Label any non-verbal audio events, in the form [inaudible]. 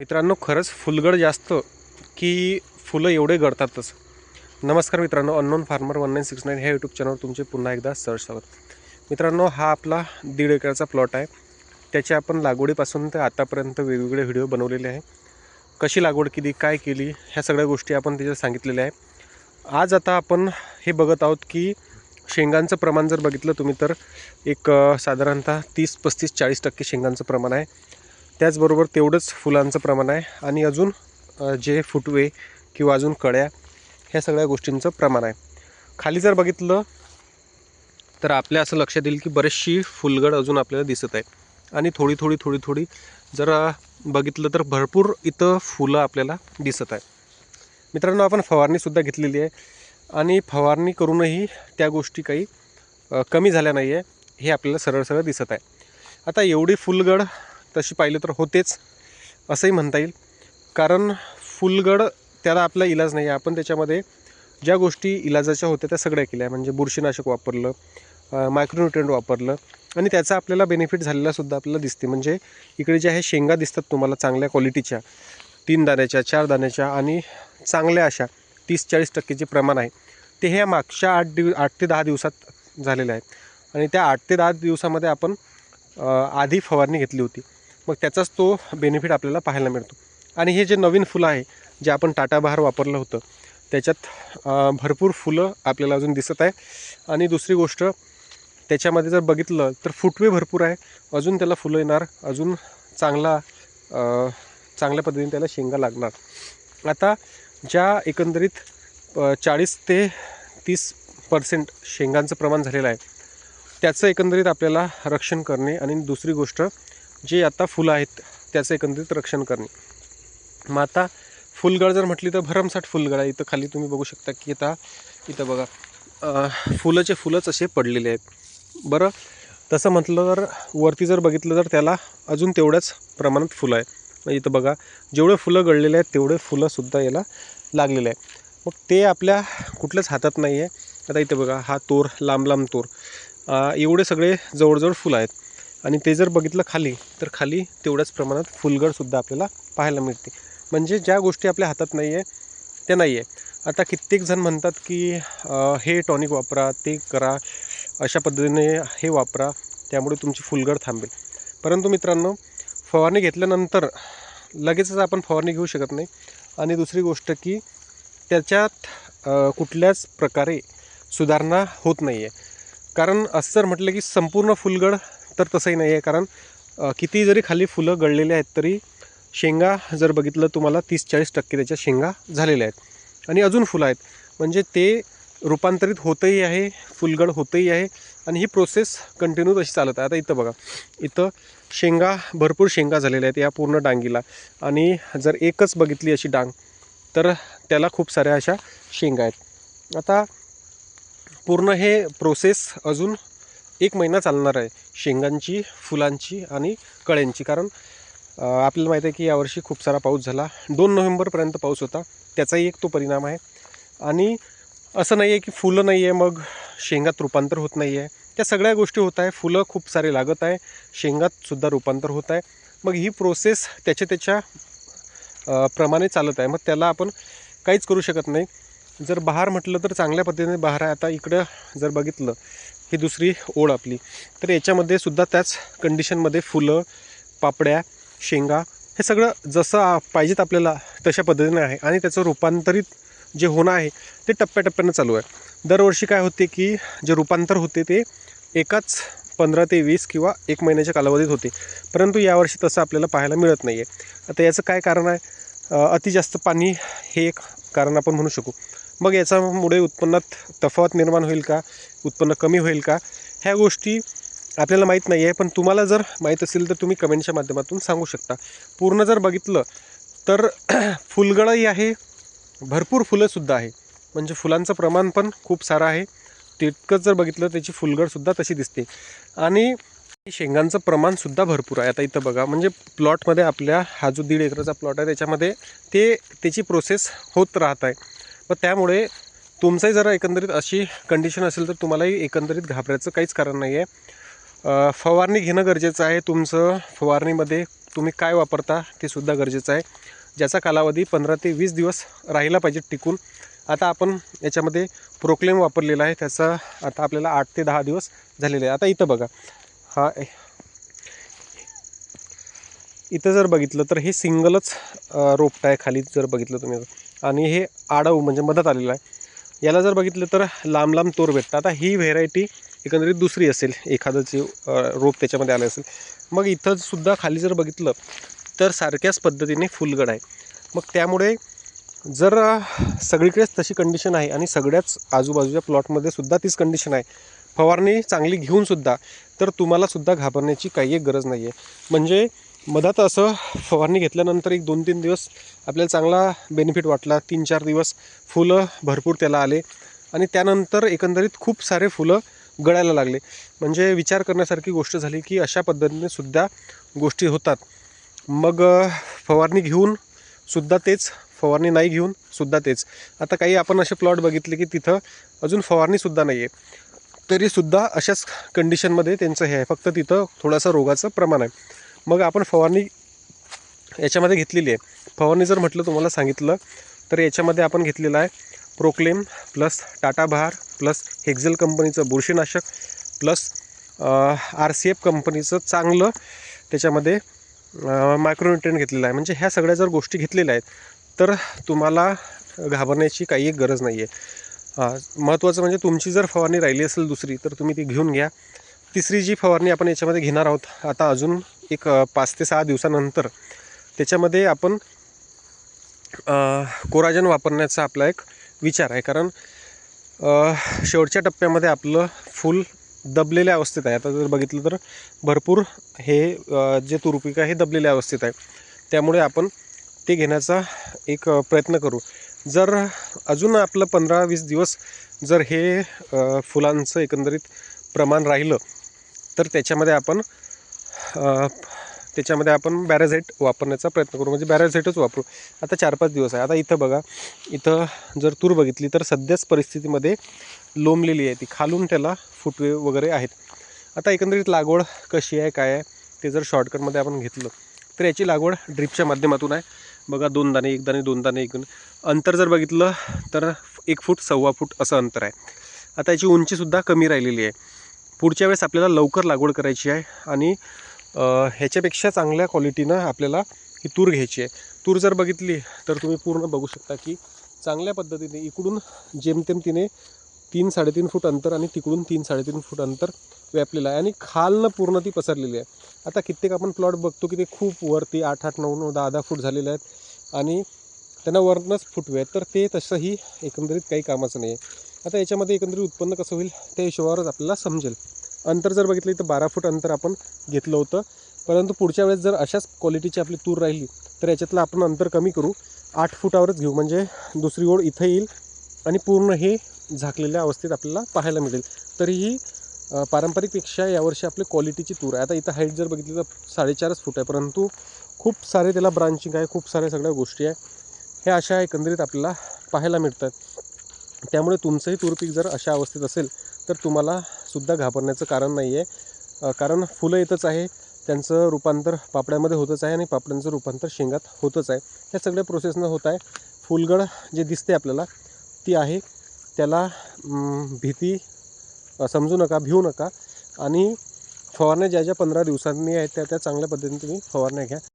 मित्रांनो खरंच फुलगड जास्त की फुलं एवढे गळतातच. नमस्कार मित्रांनो unknown farmer one nine six nine ह्या यूट्यूब चॅनलवर तुमचे पुन्हा एकदा सहज स्वागत. मित्रांनो हा आपला दीड एकराचा प्लॉट आहे. त्याची आपण लागवडीपासून ते आतापर्यंत वेगवेगळे व्हिडिओ बनवलेले आहे. कशी लागवड केली काय केली ह्या सगळ्या गोष्टी आपण त्याच्यात सांगितलेल्या आहे. आज आता आपण हे बघत आहोत की शेंगांचं प्रमाण जर बघितलं तुम्ही तर एक साधारणतः तीस पस्तीस चाळीस टक्के शेंगांचं प्रमाण आहे. त्याचबरोबर तेवढंच फुलांचं प्रमाण आहे. आणि अजून जे फुटवे किंवा अजून कळ्या ह्या सगळ्या गोष्टींचं प्रमाण आहे. खाली जर बघितलं तर आपल्या असं लक्षात येईल की बरेचशी फुलगड अजून आपल्याला दिसत आहे आणि थोडी थोडी थोडी थोडी जर बघितलं तर भरपूर इथं फुलं आपल्याला दिसत आहे मित्रांनो आपण फवारणीसुद्धा घेतलेली आहे. आणि फवारणी करूनही त्या गोष्टी काही कमी झाल्या नाही आहे हे आपल्याला सरळ सरळ दिसत आहे. आता एवढी फुलगड तशी पाहिली तर होतेच असंही म्हणता येईल. कारण फुलगड त्याला आपला इलाज नाही आहे. आपण त्याच्यामध्ये ज्या गोष्टी इलाजाच्या होत्या त्या सगळ्या केल्या. म्हणजे बुरशीनाशक वापरलं मायक्रोन्युट्रियंट वापरलं आणि त्याचा आपल्याला बेनिफिट झालेलासुद्धा आपल्याला दिसते. म्हणजे इकडे ज्या हे शेंगा दिसतात तुम्हाला चांगल्या क्वालिटीच्या तीन दाण्याच्या चार दाण्याच्या आणि चांगल्या अशा तीस चाळीस टक्केचे प्रमाण आहे. ते ह्या मागच्या आठ दिव आठ ते दहा दिवसात झालेले आहेत. आणि त्या आठ ते दहा दिवसामध्ये आपण आधी फवारणी घेतली होती. मग त्याचाच तो बेनिफिट आपल्याला पाहायला मिळतो. आणि हे जे नवीन फुलं आहे जे आपण टाटाबहार वापरलं होतं त्याच्यात भरपूर फुलं आपल्याला अजून दिसत आहे. आणि दुसरी गोष्ट त्याच्यामध्ये जर बघितलं तर फुटवे भरपूर आहे. अजून त्याला फुलं येणार. अजून चांगला चांगल्या पद्धतीने त्याला शेंगा लागणार. आता ज्या एकंदरीत चाळीस ते तीस पर्सेंट शेंगांचं प्रमाण झालेलं आहे त्याचं एकंदरीत आपल्याला रक्षण करणे आणि दुसरी गोष्ट जे आता फुलं आहेत त्याचं एकंदरीत रक्षण करणे. मग आता फुलगड जर म्हटली तर भरमसाठ फुलगड आहे. इथं खाली तुम्ही बघू शकता की आता इथं बघा फुलंचे फुलंच असे पडलेले आहेत. बरं तसं म्हटलं तर वरती जर बघितलं तर त्याला अजून तेवढ्याच प्रमाणात फुलं आहे इथं बघा जेवढे फुलं गळलेले आहेत तेवढे फुलंसुद्धा याला लागलेले आहे मग ते आपल्या कुठल्याच हातात नाही आहे आता इथं बघा हा तोर लांब लांब तोर. एवढे सगळे जवळजवळ फुलं आहेत. आणि ते जर बघितलं खाली तर खाली तेवढ्याच प्रमाणात फुलगडसुद्धा आपल्याला पाहायला मिळते. म्हणजे ज्या गोष्टी आपल्या हातात नाही आहे त्या नाही आहे आता कित्येक जण म्हणतात की हे टॉनिक वापरा ते करा अशा पद्धतीने हे वापरा त्यामुळे तुमची फुलगड थांबेल. परंतु मित्रांनो फवारणी घेतल्यानंतर लगेचच आपण फवारणी घेऊ शकत नाही. आणि दुसरी गोष्ट की त्याच्यात कुठल्याच प्रकारे सुधारणा होत नाही आहे कारण असं जर म्हटलं की संपूर्ण फुलगड तर तसंही नाही आहे कारण किती जरी खाली फुलं गळलेली आहेत तरी शेंगा जर बघितलं तुम्हाला तीस चाळीस टक्के त्याच्या शेंगा झालेल्या आहेत. आणि अजून फुलं आहेत. म्हणजे ते रूपांतरित होतही आहे फुलगड होतही आहे आणि ही प्रोसेस कंटिन्यू तशी चालत आहे. आता इथं बघा. इथं शेंगा भरपूर शेंगा झालेल्या आहेत या पूर्ण डांगीला. आणि जर एकच बघितली अशी डांग तर त्याला खूप साऱ्या अशा शेंगा आहेत. आता पूर्ण हे प्रोसेस अजून एक महिना चालणार आहे शेंगांची फुलांची आणि कळ्यांची. कारण आपल्याला माहीत आहे की यावर्षी खूप सारा पाऊस झाला. दोन नोव्हेंबरपर्यंत पाऊस होता. त्याचाही एक तो परिणाम आहे. आणि असं नाही आहे की फुलं नाही आहे मग शेंगात रूपांतर होत नाही आहे त्या सगळ्या गोष्टी होत आहे. फुलं खूप सारे लागत आहे. शेंगातसुद्धा रूपांतर होत आहे. मग ही प्रोसेस त्याच्या त्याच्या प्रमाणे चालत आहे. मग त्याला आपण काहीच करू शकत नाही. जर बहार म्हटलं तर चांगल्या पद्धतीने बहार आहे. आता इकडं जर बघितलं ही दुसरी ओळ आपली. तर याच्यामध्ये सुद्धा त्याच कंडिशनमध्ये फुलं पापड्या शेंगा हे सगळं जसं पाहिजेत आपल्याला तशा पद्धतीने आहे. आणि त्याचं रूपांतरित जे होणं आहे ते टप्प्याटप्प्यानं चालू आहे. दरवर्षी काय होते की जे रूपांतर होते ते एकाच पंधरा ते वीस किंवा एक महिन्याच्या कालावधीत होते. परंतु यावर्षी तसं आपल्याला पाहायला मिळत नाही आहे आता याचं काय कारण आहे? अति जास्त पाणी हे एक कारण आपण म्हणू शकू. मग याच्यामुळे उत्पन्नात तफावत निर्माण होईल का? उत्पन्न कमी होईल का? ह्या गोष्टी आपल्याला माहीत नाही आहे पण तुम्हाला जर माहीत असेल तर तुम्ही कमेंटच्या माध्यमातून सांगू शकता. पूर्ण जर बघितलं तर [clears throat] फुलगडही आहे. भरपूर फुलंसुद्धा आहे. म्हणजे फुलांचं प्रमाण पण खूप सारं आहे. तितकंच जर बघितलं त्याची फुलगडसुद्धा तशी दिसते. आणि शेंगांचं प्रमाणसुद्धा भरपूर आहे. आता इथं बघा म्हणजे प्लॉटमध्ये आपल्या हा जो दीड एकराचा प्लॉट आहे त्याच्यामध्ये ते त्याची प्रोसेस होत राहत आहे. मग त्यामुळे तुमचंही जरा एकंदरीत अशी कंडिशन असेल तर तुम्हालाही एकंदरीत घाबरायचं काहीच कारण नाही आहे फवारणी घेणं गरजेचं आहे तुमचं. फवारणीमध्ये तुम्ही काय वापरता ते सुद्धा गरजेचं आहे. ज्याचा कालावधी पंधरा ते वीस दिवस राहिला पाहिजे टिकून. आता आपण याच्यामध्ये प्रोक्लेम वापरलेला आहे. त्याचा आता आपल्याला आठ ते दहा दिवस झालेले आहे आता इथं बघा. हा इथं जर बघितलं तर हे सिंगलच रोपट आहे खाली जर बघितलं तुम्ही. आणि हे आडव म्हणजे मदत आलेलं आहे. याला जर बघितलं तर लांब लांब तोर भेटतं आता ही व्हेरायटी एकंदरीत दुसरी असेल. एखादं जे रोप त्याच्यामध्ये आलं असेल. मग इथं सुद्धा खाली जर बघितलं तर सारख्याच पद्धतीने फुलगड आहे. मग त्यामुळे जर सगळीकडेच तशी कंडिशन आहे आणि सगळ्याच आजूबाजूच्या प्लॉटमध्ये सुद्धा तीच कंडिशन आहे. फवारणी चांगली घेऊनसुद्धा तर तुम्हाला सुद्धा घाबरण्याची काही एक गरज नाही आहे म्हणजे मधात असं फवारणी घेतल्यानंतर एक दोन तीन दिवस आपल्याला चांगला बेनिफिट वाटला. तीन चार दिवस फुलं भरपूर त्याला आले आणि त्यानंतर एकंदरीत खूप सारे फुलं गळायला लागले. म्हणजे विचार करण्यासारखी गोष्ट झाली की अशा पद्धतीने सुद्धा गोष्टी होतात. मग फवारणी घेऊन सुद्धा तेच फवारणी नाही घेऊन सुद्धा तेच. आता काही आपण असे प्लॉट बघितले की तिथं अजून फवारणीसुद्धा नाही आहे तरीसुद्धा अशाच कंडिशनमध्ये त्यांचं हे आहे. फक्त तिथं थोडंसं रोगाचं प्रमाण आहे. मग आपण फवारणी याच्यामध्ये घेतलेली आहे. फवारणी जर म्हटलं तुम्हाला सांगितलं तर याच्यामध्ये आपण घेतलेलं आहे प्रोक्लेम प्लस टाटा बहार प्लस हेक्झेल कंपनीचं बुरशीनाशक प्लस आर सी एफ कंपनीचं चांगलं त्याच्यामध्ये मायक्रोन्युट्रेन घेतलेलं आहे. म्हणजे ह्या सगळ्या जर गोष्टी घेतलेल्या आहेत तर तुम्हाला घाबरण्याची काही एक गरज नाही आहे महत्त्वाचं म्हणजे तुमची जर फवारणी राहिली असेल दुसरी तर तुम्ही ती घेऊन घ्या. तिसरी जी फवारणी आपण याच्यामध्ये घेणार आहोत आता अजून एक पाच ते सहा दिवसानंतर त्याच्यामध्ये आपण कोराजन वापरण्याचा आपला एक विचार आहे. कारण शेवटच्या टप्प्यामध्ये आपलं फूल दबलेल्या अवस्थेत आहे. आता जर बघितलं तर भरपूर हे जे तुरुपिक आहे हे दबलेल्या अवस्थेत आहे. त्यामुळे आपण ते घेण्याचा एक प्रयत्न करू. जर अजून आपलं पंधरा वीस दिवस जर हे फुलांचं एकंदरीत प्रमाण राहिलं तर त्याच्यामध्ये आपण त्याच्यामध्ये आपण बॅराझाईट वापरण्याचा प्रयत्न करू. म्हणजे बॅराझाईटच वापरू. आता चार पाच दिवस आहे. आता इथं बघा इथं जर तूर बघितली तर सध्याच परिस्थितीमध्ये लोंबलेली आहे ती. खालून त्याला फुटवे वगैरे आहेत. आता एकंदरीत लागवड कशी आहे काय आहे ते जर शॉर्टकटमध्ये आपण घेतलं तर याची लागवड ड्रिपच्या माध्यमातून आहे. बघा दोन दाणे एक दाणे दोन दाणे एक अंतर जर बघितलं तर एक फूट सव्वा फूट असं अंतर आहे. आता याची उंचीसुद्धा कमी राहिलेली आहे. पुढच्या वेळेस आपल्याला लवकर लागवड करायची आहे आणि ह्याच्यापेक्षा चांगल्या क्वालिटीनं आपल्याला ही तूर घ्यायची आहे. तूर जर बघितली तर तुम्ही पूर्ण बघू शकता की चांगल्या पद्धतीने इकडून जेमतेम तिने तीन साडेतीन फूट अंतर आणि तिकडून तीन साडेतीन फूट अंतर व्यापलेलं आहे आणि खालनं पूर्ण ती पसरलेली आहे. आता कित्येक आपण प्लॉट बघतो की ते खूप वरती आठ आठ नऊ नऊ दहा दहा फूट झालेले आहेत आणि त्यांना वरनंच फुटवे आहेत. तर ते तसंही एकंदरीत काही कामाचं नाही आहे आता याच्यामध्ये एकंदरीत उत्पन्न कसं होईल त्या हिशोबावरच आपल्याला समजेल. अंतर जर बघितलं तर बारा फूट अंतर आपण घेतलं होतं. परंतु पुढच्या वेळेस जर अशाच क्वालिटीची आपली तूर राहिली तर याच्यातलं आपण अंतर कमी करू. आठ फुटावरच घेऊ म्हणजे दुसरी ओळ इथं येईल आणि पूर्ण हे झाकलेल्या अवस्थेत आपल्याला पाहायला मिळेल. तरीही पारंपरिकपेक्षा यावर्षी आपली क्वालिटीची तूर आहे. आता इथं हाईट जर बघितली तर साडेचारच फूट आहे. परंतु खूप सारे त्याला ब्रांचिंग आहे खूप साऱ्या सगळ्या गोष्टी आहे. ह्या अशा एकंदरीत आपल्याला पाहायला मिळतात. त्यामुळे तुमचंही तूर पीक जर अशा अवस्थेत असेल तर तुम्हाला सुद्धा घाबरण्याचं कारण नाही आहे कारण फुलं येतच आहे त्यांचं रूपांतर पापड्यामध्ये होतच आहे आणि पापड्यांचं रूपांतर शेंगात होतच आहे. या सगळ्या प्रोसेसनं होत आहे. फुलगड जे दिसते आपल्याला ती आहे. त्याला भीती समजू नका भिवू नका. आणि फवारण्या ज्या ज्या पंधरा दिवसांनी आहेत त्या त्या चांगल्या पद्धतीने तुम्ही फवारण्या घ्या.